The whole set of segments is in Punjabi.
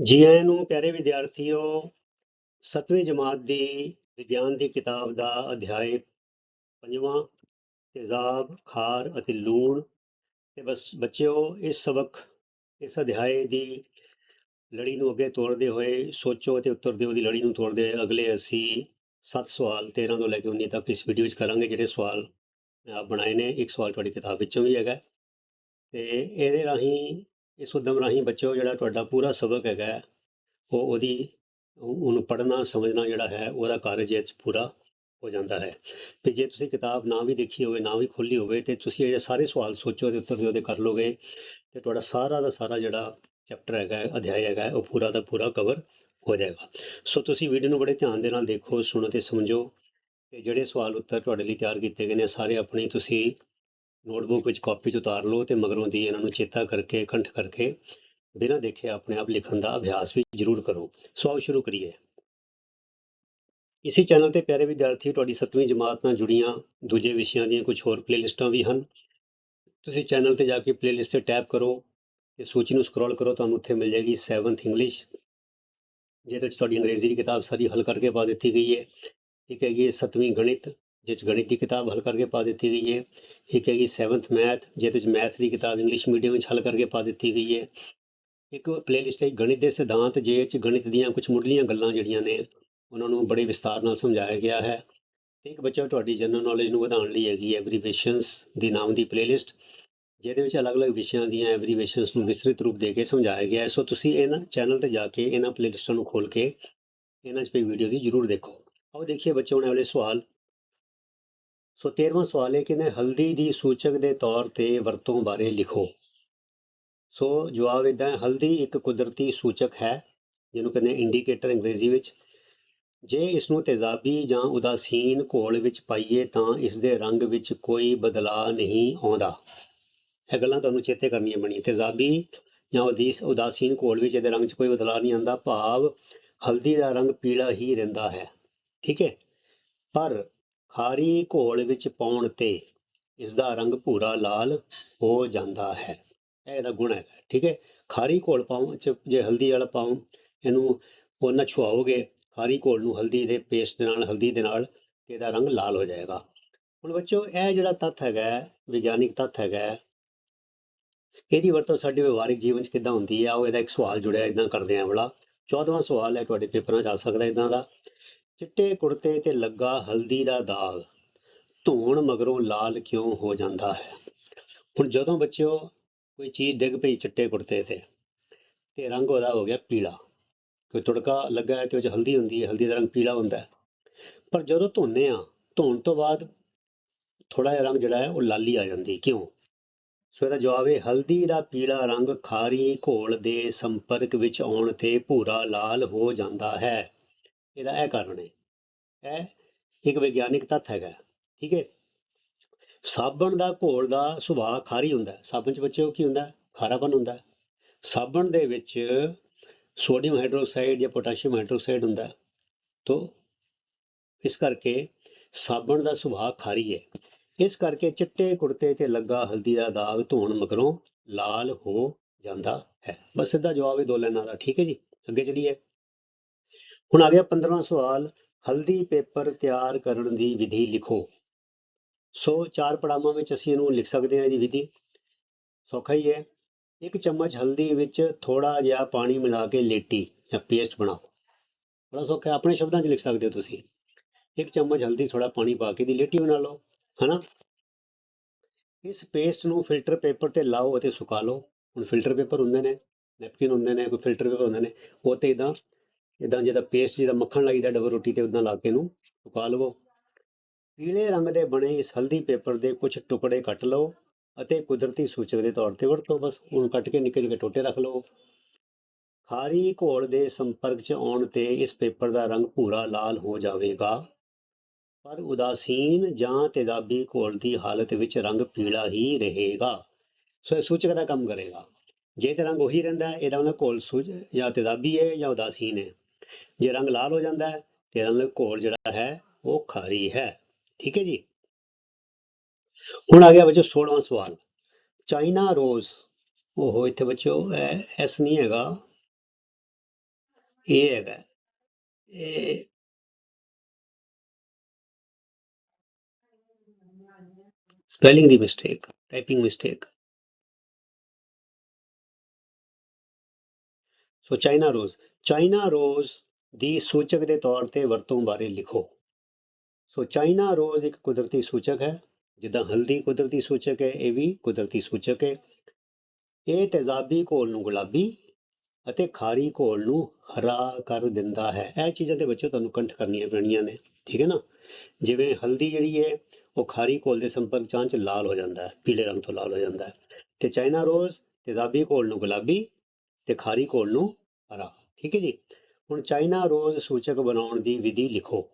ਜੀ ਆਇਆਂ ਨੂੰ ਪਿਆਰੇ ਵਿਦਿਆਰਥੀਓ, ਸੱਤਵੀਂ ਜਮਾਤ ਦੀ ਵਿਗਿਆਨ ਦੀ ਕਿਤਾਬ ਦਾ ਅਧਿਆਇ ਪੰਜਵਾਂ ਤੇਜ਼ਾਬ ਖਾਰ ਅਤੇ ਲੂਣ ਤੇ ਬਸ ਬੱਚਿਓ, ਇਸ ਸਬਕ, ਇਸ ਅਧਿਆਇ ਦੀ ਲੜੀ ਨੂੰ ਅੱਗੇ ਤੋੜਦੇ ਹੋਏ ਸੋਚੋ ਅਤੇ ਉੱਤਰ ਦਿਓ ਦੀ ਲੜੀ ਨੂੰ ਤੋੜਦੇ ਹੋਏ ਅਗਲੇ ਅਸੀਂ ਸੱਤ ਸਵਾਲ 13 ਤੋਂ ਲੈ ਕੇ 19 ਤੱਕ ਇਸ ਵੀਡੀਓ ਵਿੱਚ ਕਰਾਂਗੇ ਜਿਹੜੇ ਸਵਾਲ ਮੈਂ ਆਪ ਬਣਾਏ ਨੇ। ਇੱਕ ਸਵਾਲ ਤੁਹਾਡੀ ਕਿਤਾਬ ਵਿੱਚੋਂ ਵੀ ਹੈਗਾ ਤੇ ਇਹਦੇ ਰਾਹੀਂ ਇਸ ਉਦਮ ਰਾਹੀਂ ਬੱਚਿਓ ਜਿਹੜਾ ਤੁਹਾਡਾ ਪੂਰਾ ਸਬਕ ਹੈਗਾ, ਉਹ ਉਹਦੀ ਉਹਨੂੰ ਪੜ੍ਹਨਾ, ਸਮਝਣਾ ਜਿਹੜਾ ਹੈ, ਉਹਦਾ ਕਾਰਜ ਇਹ 'ਚ ਪੂਰਾ ਹੋ ਜਾਂਦਾ ਹੈ। ਤੇ ਜੇ ਤੁਸੀਂ ਕਿਤਾਬ ਨਾ ਵੀ ਦੇਖੀ ਹੋਵੇ, ਨਾ ਵੀ ਖੋਲੀ ਹੋਵੇ, ਤੇ ਤੁਸੀਂ ਇਹ ਸਾਰੇ ਸਵਾਲ ਸੋਚੋ ਤੇ ਉੱਤਰ ਦਿਓ ਤੇ ਕਰ ਲੋਗੇ। ਤੇ ਤੁਹਾਡਾ ਸਾਰਾ ਦਾ ਸਾਰਾ ਜਿਹੜਾ ਚੈਪਟਰ ਹੈਗਾ, ਅਧਿਆਇ ਹੈਗਾ, ਉਹ ਪੂਰਾ ਦਾ ਪੂਰਾ ਕਵਰ ਹੋ ਜਾਏਗਾ। ਸੋ ਤੁਸੀਂ ਵੀਡੀਓ ਨੂੰ ਬੜੇ ਧਿਆਨ ਦੇ ਨਾਲ ਦੇਖੋ, ਸੁਣੋ ਤੇ ਸਮਝੋ। ਤੇ ਜਿਹੜੇ ਸਵਾਲ ਉੱਤਰ ਤੁਹਾਡੇ ਲਈ ਤਿਆਰ ਕੀਤੇ ਗਏ ਨੇ, ਸਾਰੇ ਆਪਣੇ ਤੁਸੀਂ ਨੋਟਬੁੱਕ ਵਿੱਚ ਕਾਪੀ 'ਚ ਉਤਾਰ ਲਓ ਤੇ ਮਗਰੋਂ ਦੀ ਇਹਨਾਂ ਨੂੰ ਚੇਤਾ ਕਰਕੇ ਕੰਠ ਕਰਕੇ ਬਿਨਾਂ ਦੇਖੇ ਆਪਣੇ ਆਪ ਲਿਖਣ ਦਾ ਅਭਿਆਸ ਵੀ ਜ਼ਰੂਰ ਕਰੋ। ਸੋ ਆਓ ਸ਼ੁਰੂ ਕਰੀਏ। ਇਸੇ ਚੈਨਲ ਤੇ ਪਿਆਰੇ ਵਿਦਿਆਰਥੀ ਤੁਹਾਡੀ 7ਵੀਂ ਜਮਾਤ ਨਾਲ ਜੁੜੀਆਂ ਦੂਜੇ ਵਿਸ਼ਿਆਂ ਦੀਆਂ ਕੁਝ ਹੋਰ ਪਲੇਲਿਸਟਾਂ ਵੀ ਹਨ। ਤੁਸੀਂ ਚੈਨਲ ਤੇ ਜਾ ਕੇ ਪਲੇਲਿਸਟ ਤੇ ਟੈਪ ਕਰੋ ਤੇ ਸੂਚੀ ਨੂੰ ਸਕਰੋਲ ਕਰੋ, ਤੁਹਾਨੂੰ ਉੱਥੇ ਮਿਲ ਜਾਏਗੀ 7th ਇੰਗਲਿਸ਼ ਜਿਹਦੇ ਵਿੱਚ ਤੁਹਾਡੀ ਅੰਗਰੇਜ਼ੀ ਦੀ ਕਿਤਾਬ ਸਾਰੀ ਹੱਲ ਕਰਕੇ ਪਾ ਦਿੱਤੀ ਗਈ ਹੈ। ਠੀਕ ਹੈਗੀ ਹੈ 7ਵੀਂ ਗਣਿਤ। ਜਿਸ 'ਚ ਗਣਿਤ ਦੀ ਕਿਤਾਬ ਹੱਲ ਕਰਕੇ ਪਾ ਦਿੱਤੀ ਗਈ ਹੈ। ਇੱਕ ਹੈਗੀ 7th ਮੈਥ ਜਿਹਦੇ ਵਿੱਚ ਮੈਥ ਦੀ ਕਿਤਾਬ ਇੰਗਲਿਸ਼ ਮੀਡੀਅਮ ਵਿੱਚ ਹੱਲ ਕਰਕੇ ਪਾ ਦਿੱਤੀ ਗਈ ਹੈ। ਇੱਕ ਪਲੇਲਿਸਟ ਹੈ ਗਣਿਤ ਦੇ ਸਿਧਾਂਤ, ਜਿਹਦੇ 'ਚ ਗਣਿਤ ਦੀਆਂ ਕੁਝ ਮੁੱਢਲੀਆਂ ਗੱਲਾਂ ਜਿਹੜੀਆਂ ਨੇ, ਉਹਨਾਂ ਨੂੰ ਬੜੇ ਵਿਸਤਾਰ ਨਾਲ ਸਮਝਾਇਆ ਗਿਆ ਹੈ। ਇੱਕ ਬੱਚਾ ਤੁਹਾਡੀ ਜਨਰਲ ਨੌਲੇਜ ਨੂੰ ਵਧਾਉਣ ਲਈ ਹੈਗੀ ਐਬਰੀਵੇਸ਼ਨਸ ਦੀ ਨਾਮ ਦੀ ਪਲੇਲਿਸਟ ਜਿਹਦੇ ਵਿੱਚ ਅਲੱਗ-ਅਲੱਗ ਵਿਸ਼ਿਆਂ ਦੀਆਂ ਐਬਰੀਵੇਸ਼ਨਸ ਨੂੰ ਵਿਸਤ੍ਰਿਤ ਰੂਪ ਦੇ ਕੇ ਸਮਝਾਇਆ ਗਿਆ ਹੈ। ਸੋ ਤੁਸੀਂ ਇਹਨਾਂ ਚੈਨਲ ਤੇ ਜਾ ਕੇ ਇਹਨਾਂ ਪਲੇਲਿਸਟਾਂ ਨੂੰ ਖੋਲ ਕੇ ਇਹਨਾਂ 'ਚ ਪਈ ਵੀਡੀਓ ਦੀ ਜ਼ਰੂਰ ਦੇਖੋ। ਆਓ ਦੇਖੀਏ ਬੱਚੇ ਹੁਣ ਅਗਲੇ ਸਵਾਲ। ਸੋ 13ਵਾਂ ਸਵਾਲ ਹੈ ਕਿ ਨੇ ਹਲਦੀ ਦੀ ਸੂਚਕ ਦੇ ਤੌਰ ਤੇ ਵਰਤੋਂ ਬਾਰੇ ਲਿਖੋ। ਸੋ ਜਵਾਬ ਇਦਾਂ ਹਲਦੀ ਇੱਕ ਕੁਦਰਤੀ ਸੂਚਕ ਹੈ, ਜਿਹਨੂੰ ਕਹਿੰਦੇ ਇੰਡੀਕੇਟਰ ਅੰਗਰੇਜ਼ੀ ਵਿੱਚ। ਜੇ ਇਸ ਨੂੰ ਤੇਜ਼ਾਬੀ ਜਾਂ ਉਦਾਸੀਨ ਘੋਲ ਵਿੱਚ ਪਾਈਏ ਤਾਂ ਇਸ ਦੇ ਰੰਗ ਵਿੱਚ ਕੋਈ ਬਦਲਾਅ ਨਹੀਂ ਆਉਂਦਾ। ਇਹ ਗੱਲਾਂ ਤੁਹਾਨੂੰ ਚੇਤੇ ਕਰਨੀਆਂ ਬਣੀਆਂ ਤੇਜ਼ਾਬੀ ਜਾਂ ਉਦੀਸ, ਉਦਾਸੀਨ ਘੋਲ ਵਿੱਚ ਇਹਦੇ ਰੰਗ 'ਚ ਕੋਈ ਬਦਲਾਅ ਨਹੀਂ ਆਉਂਦਾ। ਭਾਵ ਹਲਦੀ ਦਾ ਰੰਗ ਪੀਲਾ ਹੀ ਰਹਿੰਦਾ ਹੈ। ਠੀਕ ਹੈ? ਪਰ ਖਾਰੀ ਘੋਲ ਵਿੱਚ ਪਾਉਣ ਤੇ ਇਸ ਦਾ ਰੰਗ ਭੂਰਾ ਲਾਲ ਹੋ ਜਾਂਦਾ ਹੈ। ਇਹ ਇਹਦਾ ਗੁਣ ਹੈ ਠੀਕ ਹੈ? ਖਾਰੀ ਘੋਲ ਪਾਉ ਚ ਜੇ ਹਲਦੀ ਵਾਲਾ ਪਾਉ ਇਹਨੂੰ ਉਹਨਾਂ ਛੁਆਓਗੇ ਖਾਰੀ ਘੋਲ ਨੂੰ ਹਲਦੀ ਦੇ ਪੇਸਟ ਦੇ ਨਾਲ, ਹਲਦੀ ਦੇ ਨਾਲ ਇਹਦਾ ਰੰਗ ਲਾਲ ਹੋ ਜਾਏਗਾ। ਹੁਣ ਬੱਚੋ ਇਹ ਜਿਹੜਾ ਤੱਥ ਹੈਗਾ, ਵਿਗਿਆਨਿਕ ਤੱਥ ਹੈਗਾ, ਇਹਦੀ ਵਰਤੋਂ ਸਾਡੇ ਵਿਵਹਾਰਿਕ ਜੀਵਨ 'ਚ ਕਿੱਦਾਂ ਹੁੰਦੀ ਹੈ ਉਹ ਇਹਦਾ ਇੱਕ ਸਵਾਲ ਜੁੜਿਆ ਇਦਾਂ ਕਰਦੇ ਆਂ ਵਾਲਾ 14ਵਾਂ ਸਵਾਲ ਹੈ, ਤੁਹਾਡੇ ਪੇਪਰਾਂ 'ਚ ਆ ਸਕਦਾ ਇਦਾਂ ਦਾ। ਚਿੱਟੇ ਕੁੜਤੇ ਤੇ ਲੱਗਾ ਹਲਦੀ ਦਾ ਦਾਗ। ਧੋਣ ਮਗਰੋਂ ਲਾਲ ਕਿਉਂ ਹੋ ਜਾਂਦਾ ਹੈ? ਹੁਣ ਜਦੋਂ ਬੱਚਿਓ ਕੋਈ ਚੀਜ਼ ਡਿੱਗ ਪਈ ਚਿੱਟੇ ਕੁੜਤੇ ਤੇ ਤੇ ਰੰਗ ਉਹਦਾ ਹੋ ਗਿਆ ਪੀਲਾ। ਕੋਈ ਤੁੜਕਾ ਲੱਗਾ ਹੈ ਤੇ ਉਹ 'ਚ ਹਲਦੀ ਹੁੰਦੀ ਹੈ, ਹਲਦੀ ਦਾ ਰੰਗ ਪੀਲਾ ਹੁੰਦਾ ਹੈ। ਪਰ ਜਦੋਂ ਧੋਨੇ ਆ, ਧੋਣ ਤੋਂ ਬਾਅਦ ਥੋੜਾ ਜਿਹਾ ਰੰਗ ਜਿਹੜਾ ਹੈ ਉਹ ਲਾਲੀ ਆ ਜਾਂਦੀ ਕਿਉਂ? ਸੋ ਇਹਦਾ ਜਵਾਬ ਹੈ ਹਲਦੀ ਦਾ ਪੀਲਾ ਰੰਗ ਖਾਰੀ ਘੋਲ ਦੇ ਸੰਪਰਕ ਵਿੱਚ ਆਉਣ ਤੇ ਭੂਰਾ ਲਾਲ ਹੋ ਜਾਂਦਾ ਹੈ। ਇਹਦਾ ਇਹ ਕਾਰਨ ਹੈ ਇਹ ਇੱਕ ਵਿਗਿਆਨਿਕ ਤੱਥ ਹੈਗਾ, ਠੀਕ ਹੈ? ਸਾਬਣ ਦਾ ਘੋਲ ਦਾ ਸੁਭਾਅ ਖਾਰੀ ਹੁੰਦਾ ਸਾਬਣ ਚ ਬੱਚਿਓ ਕੀ ਹੁੰਦਾ? ਖਾਰਾਪਨ ਹੁੰਦਾ ਸਾਬਣ ਦੇ ਵਿੱਚ ਸੋਡੀਅਮ ਹਾਈਡਰੋਕਸਾਈਡ ਜਾਂ ਪੋਟਾਸ਼ੀਅਮ ਹਾਈਡਰੋਕਸਾਈਡ ਹੁੰਦਾ ਹੈ। ਤੋ ਇਸ ਕਰਕੇ ਸਾਬਣ ਦਾ ਸੁਭਾਅ ਖਾਰੀ ਹੈ। ਇਸ ਕਰਕੇ ਚਿੱਟੇ ਕੁੜਤੇ ਤੇ ਲੱਗਾ ਹਲਦੀ ਦਾ ਦਾਗ ਧੋਣ ਮਗਰੋਂ ਲਾਲ ਹੋ ਜਾਂਦਾ ਹੈ। ਬਸ ਸਿੱਧਾ ਜਵਾਬ ਇਹ ਦੋ ਲਾਈਨਾਂ ਦਾ, ਠੀਕ ਹੈ ਜੀ? ਅੱਗੇ ਚਲੀਏ। ਹੁਣ ਆ ਗਿਆ 15ਵਾਂ ਸਵਾਲ, ਹਲਦੀ ਪੇਪਰ ਤਿਆਰ ਕਰਨ ਦੀ ਵਿਧੀ ਲਿਖੋ। ਸੋ ਚਾਰ ਪੜਾਵਾਂ ਵਿੱਚ ਅਸੀਂ ਇਹਨੂੰ ਲਿਖ ਸਕਦੇ ਹਾਂ ਇਹਦੀ ਵਿਧੀ। ਸੌਖਾ ਹੀ ਹੈ। ਇੱਕ ਚਮਚ ਹਲਦੀ ਵਿੱਚ ਥੋੜਾ ਜਿਹਾ ਪਾਣੀ ਮਿਲਾ ਕੇ ਲੇਟੀ ਜਾਂ ਪੇਸਟ ਬਣਾਓ। ਬੜਾ ਸੌਖਾ ਆਪਣੇ ਸ਼ਬਦਾਂ 'ਚ ਲਿਖ ਸਕਦੇ ਹੋ ਤੁਸੀਂ। ਇੱਕ ਚਮਚ ਹਲਦੀ ਥੋੜਾ ਪਾਣੀ ਪਾ ਕੇ ਦੀ ਲੇਟੀ ਬਣਾ ਲਓ, ਹਨਾ? ਇਸ ਪੇਸਟ ਨੂੰ ਫਿਲਟਰ ਪੇਪਰ ਤੇ ਲਾਓ ਅਤੇ ਸੁਕਾ ਲਓ। ਹੁਣ ਫਿਲਟਰ ਪੇਪਰ ਹੁੰਦੇ ਨੇ, ਨੈਪਕਿਨ ਹੁੰਦੇ ਨੇ, ਕੋਈ ਫਿਲਟਰ ਪੇਪਰ ਹੁੰਦੇ ਨੇ, ਉਹ ਤੇ ਇਦਾਂ ਇਦਾਂ ਜਿਹਦਾ ਪੇਸਟ ਜਿਹੜਾ ਮੱਖਣ ਲਾਈਦਾ ਡਬਲ ਰੋਟੀ ਤੇ ਉਦਾਂ ਲਾ ਕੇ ਇਹਨੂੰ ਸੁਕਾ ਲਵੋ। ਪੀਲੇ ਰੰਗ ਦੇ ਬਣੇ ਇਸ ਹਲਦੀ ਪੇਪਰ ਦੇ ਕੁਝ ਟੁਕੜੇ ਕੱਟ ਲਓ ਅਤੇ ਕੁਦਰਤੀ ਸੂਚਕ ਦੇ ਤੌਰ ਤੇ ਵਰਤੋ। ਬਸ ਹੁਣ ਕੱਟ ਕੇ ਨਿੱਕੇ ਨਿੱਕੇ ਟੋਟੇ ਰੱਖ ਲਓ। ਖਾਰੀ ਘੋਲ ਦੇ ਸੰਪਰਕ 'ਚ ਆਉਣ ਤੇ ਇਸ ਪੇਪਰ ਦਾ ਰੰਗ ਭੂਰਾ ਲਾਲ ਹੋ ਜਾਵੇਗਾ। ਪਰ ਉਦਾਸੀਨ ਜਾਂ ਤੇਜ਼ਾਬੀ ਘੋਲ ਦੀ ਹਾਲਤ ਵਿੱਚ ਰੰਗ ਪੀਲਾ ਹੀ ਰਹੇਗਾ। ਸੋ ਇਹ ਸੂਚਕ ਦਾ ਕੰਮ ਕਰੇਗਾ। ਜੇ ਤੇ ਰੰਗ ਉਹੀ ਰਹਿੰਦਾ ਇਹਦਾ ਮਤਲਬ ਘੋਲ ਸੂਚ ਜਾਂ ਤੇਜ਼ਾਬੀ ਹੈ ਜਾਂ ਉਦਾਸੀਨ ਹੈ। ਜੇ ਰੰਗ ਲਾਲ ਹੋ ਜਾਂਦਾ ਹੈ, ਤੇ ਇਹਦਾ ਮਤਲਬ ਘੋਲ ਜਿਹੜਾ ਹੈ, ਉਹ ਖਾਰੀ ਹੈ। ਠੀਕ ਹੈ ਜੀ? ਹੁਣ ਆ ਗਿਆ ਬੱਚੋ 16ਵਾਂ ਸਵਾਲ। ਚਾਈਨਾ ਰੋਜ਼ ਉਹ ਇੱਥੇ ਬੱਚੋ ਐਸ ਨਹੀਂ ਹੈਗਾ। ਇਹ ਹੈਗਾ। ਇਹ ਸਪੈਲਿੰਗ ਦੀ mistake typing mistake so China rose China rose ਦੀ ਸੂਚਕ ਦੇ ਤੌਰ ਤੇ ਵਰਤੋਂ ਬਾਰੇ ਲਿਖੋ। ਸੋ ਚਾਈਨਾ ਰੋਜ਼ ਇੱਕ ਕੁਦਰਤੀ ਸੂਚਕ ਹੈ, ਜਿੱਦਾਂ ਹਲਦੀ ਕੁਦਰਤੀ ਸੂਚਕ ਹੈ, ਇਹ ਵੀ ਕੁਦਰਤੀ ਸੂਚਕ ਹੈ। ਇਹ ਤੇਜ਼ਾਬੀ ਘੋਲ ਨੂੰ ਗੁਲਾਬੀ ਅਤੇ ਖਾਰੀ ਘੋਲ ਨੂੰ ਹਰਾ ਕਰ ਦਿੰਦਾ ਹੈ। ਇਹ ਚੀਜ਼ਾਂ ਦੇ ਬੱਚੋ ਤੁਹਾਨੂੰ ਕੰਠ ਕਰਨੀਆਂ ਪੈਣੀਆਂ ਨੇ, ਠੀਕ ਹੈ ਨਾ? ਜਿਵੇਂ ਹਲਦੀ ਜਿਹੜੀ ਹੈ, ਉਹ ਖਾਰੀ ਘੋਲ ਦੇ ਸੰਪਰਕ ਚ ਲਾਲ ਹੋ ਜਾਂਦਾ ਹੈ, ਪੀਲੇ ਰੰਗ ਤੋਂ ਲਾਲ ਹੋ ਜਾਂਦਾ ਹੈ। ਤੇ ਚਾਈਨਾ ਰੋਜ਼ ਤੇਜ਼ਾਬੀ ਘੋਲ ਨੂੰ ਗੁਲਾਬੀ ਤੇ ਖਾਰੀ ਘੋਲ ਨੂੰ ਹਰਾ ਠੀਕ ਹੈ ਜੀ। ਹੁਣ ਚਾਈਨਾ ਰੋਜ਼ ਸੂਚਕ ਬਣਾਉਣ ਦੀ ਵਿਧੀ ਲਿਖੋ।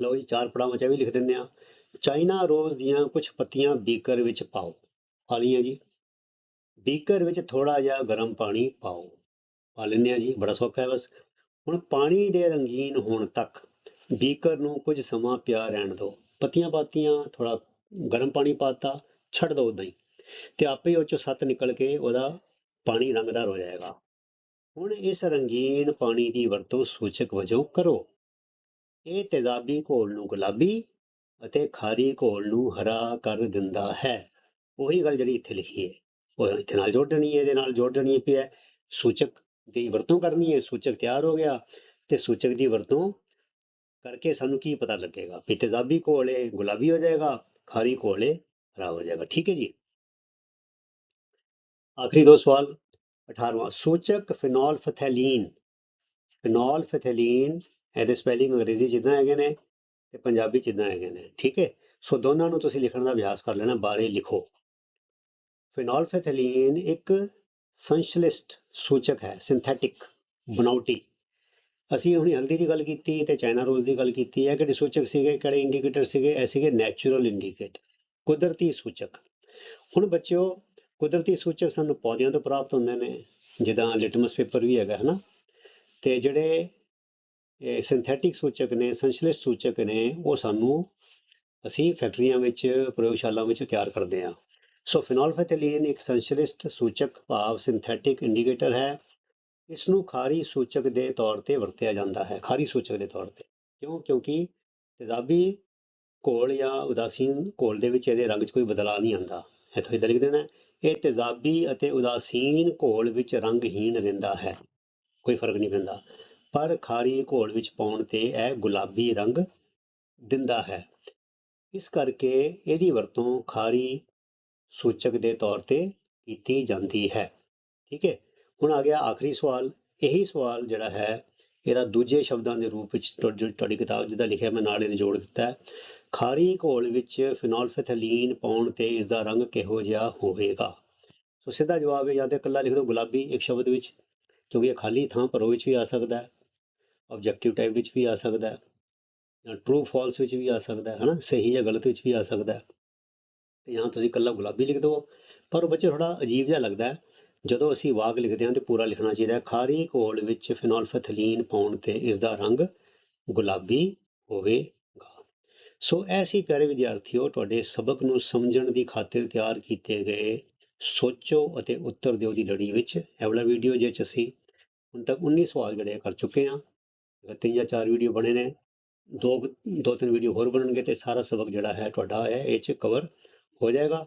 ਲਓ ਜੀ, ਚਾਰ ਪੜਾਵਾਂ ਚ ਇਹ ਵੀ ਲਿਖ ਦਿੰਦੇ ਆ ਚਾਈਨਾ ਰੋਜ਼ ਦੀਆਂ ਕੁਝ ਪੱਤੀਆਂ ਬੀਕਰ ਵਿੱਚ ਪਾਓ। ਪਾ ਲਈਆਂ ਜੀ। ਬੀਕਰ ਵਿੱਚ ਥੋੜਾ ਜਿਹਾ ਗਰਮ ਪਾਣੀ ਪਾਓ। ਪਾ ਲੈਂਦੇ ਆ ਜੀ, ਬੜਾ ਸੌਖਾ ਹੈ ਬਸ। ਹੁਣ ਪਾਣੀ ਦੇ ਰੰਗੀਨ ਹੋਣ ਤੱਕ ਬੀਕਰ ਨੂੰ ਕੁਝ ਸਮਾਂ ਪਿਆ ਰਹਿਣ ਦਿਓ। ਪੱਤੀਆਂ ਪਾਤੀਆਂ ਥੋੜਾ ਗਰਮ ਪਾਣੀ ਪਾਤਾ, ਛੱਡ ਦਿਓ ਉਦਾਂ ਹੀ। ਤੇ ਆਪੇ ਉਹ ਚੋਂ ਸੱਤ ਨਿਕਲ ਕੇ ਉਹਦਾ ਪਾਣੀ ਰੰਗਦਾਰ ਹੋ ਜਾਏਗਾ। ਹੁਣ ਇਸ ਰੰਗੀਨ ਪਾਣੀ ਦੀ ਵਰਤੋਂ ਸੂਚਕ ਵਜੋਂ ਕਰੋ। ਇਹ ਤੇਜ਼ਾਬੀ ਘੋਲ ਨੂੰ ਗੁਲਾਬੀ ਅਤੇ ਖਾਰੀ ਘੋਲ ਨੂੰ ਹਰਾ ਕਰ ਦਿੰਦਾ ਹੈ। ਉਹੀ ਗੱਲ ਜਿਹੜੀ ਇੱਥੇ ਲਿਖੀ ਹੈ। ਉਹ ਇੱਥੇ ਨਾਲ ਜੋੜ ਹੈ, ਇਹਦੇ ਨਾਲ ਜੋੜਨੀ ਪਿਆ ਸੂਚਕ ਦੀ ਵਰਤੋਂ ਕਰਨੀ ਹੈ, ਸੂਚਕ ਤਿਆਰ ਹੋ ਗਿਆ ਤੇ ਸੂਚਕ ਦੀ ਵਰਤੋਂ ਕਰਕੇ ਸਾਨੂੰ ਕੀ ਪਤਾ ਲੱਗੇਗਾ ਵੀ ਤੇਜ਼ਾਬੀ ਘੋਲ ਹੈ ਗੁਲਾਬੀ ਹੋ ਜਾਏਗਾ, ਖਾਰੀ ਘੋਲ ਹੈ ਹਰਾ ਹੋ ਜਾਏਗਾ। ਠੀਕ ਹੈ ਜੀ। ਆਖਰੀ ਦੋ ਸਵਾਲ। 18ਵਾਂ ਸੂਚਕ ਫਿਨੋਲ ਫਥੈਲੀਨ ਫਿਨੋਲ ਫਥੈਲੀਨ ਇਹਦੇ ਸਪੈਲਿੰਗ ਅੰਗਰੇਜ਼ੀ ਜਿੱਦਾਂ ਹੈਗੇ ਨੇ ਤੇ ਪੰਜਾਬੀ ਜਿੱਦਾਂ ਹੈਗੇ ਨੇ ਠੀਕ ਹੈ ਸੋ ਦੋਨਾਂ ਨੂੰ ਤੁਸੀਂ ਲਿਖਣ ਦਾ ਅਭਿਆਸ ਕਰ ਲੈਣਾ ਬਾਰੇ ਲਿਖੋ ਫਿਨੋਲ ਫਿਨੋਲਫੈਥਲੀਨ ਇੱਕ ਸੰਸ਼ਲਿਸ਼ਟ ਸੂਚਕ ਹੈ ਸਿੰਥੈਟਿਕ ਬਨਾਉਟੀ ਅਸੀਂ ਹੁਣ ਹਲਦੀ ਦੀ ਗੱਲ ਕੀਤੀ ਤੇ ਚਾਈਨਾ ਰੋਜ਼ ਦੀ ਗੱਲ ਕੀਤੀ ਹੈ ਕਿਹੜੇ ਸੂਚਕ ਸੀਗੇ ਕਿਹੜੇ ਇੰਡੀਕੇਟਰ ਸੀਗੇ ਇਹ ਸੀਗੇ ਨੈਚੁਰਲ ਇੰਡੀਕੇਟਰ ਕੁਦਰਤੀ ਸੂਚਕ ਹੁਣ ਬੱਚਿਓ ਕੁਦਰਤੀ ਸੂਚਕ ਸਾਨੂੰ ਪੌਦਿਆਂ ਤੋਂ ਪ੍ਰਾਪਤ ਹੁੰਦੇ ਨੇ, ਜਿੱਦਾਂ ਲਿਟਮਸ ਪੇਪਰ ਵੀ ਹੈਗਾ, ਹਨਾ? ਤੇ ਜਿਹੜੇ, ਇਹ ਸਿੰਥੈਟਿਕ ਸੂਚਕ ਨੇ, ਸੰਸ਼ਲਿਸ਼ਟ ਸੂਚਕ ਨੇ, ਉਹ ਸਾਨੂੰ ਅਸੀਂ ਫੈਕਟਰੀਆਂ ਵਿੱਚ, ਪ੍ਰਯੋਗਸ਼ਾਲਾ ਵਿੱਚ ਤਿਆਰ ਕਰਦੇ ਹਾਂ। ਸੋ ਫਿਨੋਲਫੈਥਲੀਨ ਇੱਕ ਸੰਸ਼ਲਿਸ਼ਟ ਸੂਚਕ ਭਾਵ ਸਿੰਥੈਟਿਕ ਇੰਡੀਕੇਟਰ ਹੈ। ਇਸ ਨੂੰ ਖਾਰੀ ਸੂਚਕ ਦੇ ਤੌਰ ਤੇ ਵਰਤਿਆ ਜਾਂਦਾ ਹੈ, ਖਾਰੀ ਸੂਚਕ ਦੇ ਤੌਰ ਤੇ। ਕਿਉਂ? ਕਿਉਂਕਿ ਤੇਜ਼ਾਬੀ ਘੋਲ ਜਾਂ ਉਦਾਸੀਨ ਘੋਲ ਦੇ ਵਿੱਚ ਇਹਦੇ ਰੰਗ 'ਚ ਕੋਈ ਬਦਲਾਅ ਨਹੀਂ ਆਉਂਦਾ। ਇੱਥੋਂ ਇੱਧਰ ਲਿਖ ਦੇਣਾ ਇਹ ਤੇਜ਼ਾਬੀ ਅਤੇ ਉਦਾਸੀਨ ਘੋਲ ਵਿੱਚ ਰੰਗਹੀਣ ਰਹਿੰਦਾ ਹੈ। ਕੋਈ ਫ਼ਰਕ ਨਹੀਂ ਪੈਂਦਾ। ਪਰ ਖਾਰੀ ਘੋਲ ਵਿੱਚ ਪਾਉਣ ਤੇ ਇਹ ਗੁਲਾਬੀ ਰੰਗ ਦਿੰਦਾ ਹੈ। ਇਸ ਕਰਕੇ ਇਹਦੀ ਵਰਤੋਂ ਖਾਰੀ ਸੂਚਕ ਦੇ ਤੌਰ ਤੇ ਕੀਤੀ ਜਾਂਦੀ ਹੈ। ਠੀਕ ਹੈ। ਹੁਣ ਆ ਗਿਆ ਆਖਰੀ ਸਵਾਲ। ਇਹੀ ਸਵਾਲ ਜਿਹੜਾ ਹੈ ਇਹਦਾ ਦੂਜੇ ਸ਼ਬਦਾਂ ਦੇ ਰੂਪ ਵਿੱਚ ਤੁਹਾਡੀ ਕਿਤਾਬ ਜਿਹਦਾ ਲਿਖਿਆ ਮੈਂ ਨਾਲ ਇਹਦੇ ਜੋੜ ਦਿੱਤਾ ਹੈ। ਖਾਰੀ ਘੋਲ ਵਿੱਚ ਫਿਨੋਲਫੈਥਲੀਨ ਪਾਉਣ ਤੇ ਇਸ ਦਾ ਰੰਗ ਕਿਹੋ ਜਿਹਾ ਹੋਵੇਗਾ? ਸੋ ਸਿੱਧਾ ਜਵਾਬ ਹੈ ਜਾਂ ਤੇ ਇਕੱਲਾ ਲਿਖ ਦਿਓ, ਗੁਲਾਬੀ ਇੱਕ ਸ਼ਬਦ ਵਿੱਚ, ਕਿਉਂਕਿ ਇਹ ਖਾਲੀ ਥਾਂ ਭਰੋ ਵਿੱਚ ਵੀ ਆ ਸਕਦਾ ਹੈ ਆਬਜੈਕਟਿਵ ਟਾਈਪ ਵਿੱਚ ਵੀ ਆ ਸਕਦਾ ਹੈ, ਜਾਂ ਟਰੂ ਫਾਲਸ ਵਿੱਚ ਵੀ ਆ ਸਕਦਾ ਹੈ, ਹਨਾ? ਸਹੀ ਜਾਂ ਗਲਤ ਵਿੱਚ ਵੀ ਆ ਸਕਦਾ ਹੈ। ਤੇ ਜਾਂ ਤੁਸੀਂ ਇਕੱਲਾ ਗੁਲਾਬੀ ਲਿਖ ਦਿਓ, ਪਰ ਉਹ ਬੱਚੇ ਥੋੜਾ ਅਜੀਬ ਜਿਹਾ ਲੱਗਦਾ ਹੈ। ਜਦੋਂ ਅਸੀਂ ਵਾਕ ਲਿਖਦੇ ਹਾਂ ਤੇ ਪੂਰਾ ਲਿਖਣਾ ਚਾਹੀਦਾ ਹੈ। ਖਾਰੀ ਘੋਲ ਵਿੱਚ ਫਿਨੋਲਫੈਥਲੀਨ ਪਾਉਣ ਤੇ ਇਸ ਦਾ ਰੰਗ ਗੁਲਾਬੀ ਹੋਵੇਗਾ। ਸੋ ਐਸੀ ਪਿਆਰੇ ਵਿਦਿਆਰਥੀਓ, ਤੁਹਾਡੇ ਸਬਕ ਨੂੰ ਸਮਝਣ ਦੀ ਖਾਤਰ ਤਿਆਰ ਕੀਤੇ ਗਏ ਸੋਚੋ ਅਤੇ ਉੱਤਰ ਦਿਓ ਦੀ ਲੜੀ ਵਿੱਚ। ਇਹ ਵਾਲਾ ਵੀਡੀਓ ਜੇ ਚ ਅਸੀਂ ਹੁਣ ਤੱਕ 19 ਸਵਾਲ ਜਿਹੜੇ ਕਰ ਚੁੱਕੇ ਹਾਂ। ਤਿੰਨ ਜਾਂ ਚਾਰ ਵੀਡੀਓ ਬਣੇ ਨੇ, ਦੋ ਦੋ ਤਿੰਨ ਵੀਡੀਓ ਹੋਰ ਬਣਨਗੇ ਤੇ ਸਾਰਾ ਸਬਕ ਜਿਹੜਾ ਹੈ ਤੁਹਾਡਾ ਹੈ ਇਹ ਚ ਕਵਰ ਹੋ ਜਾਏਗਾ।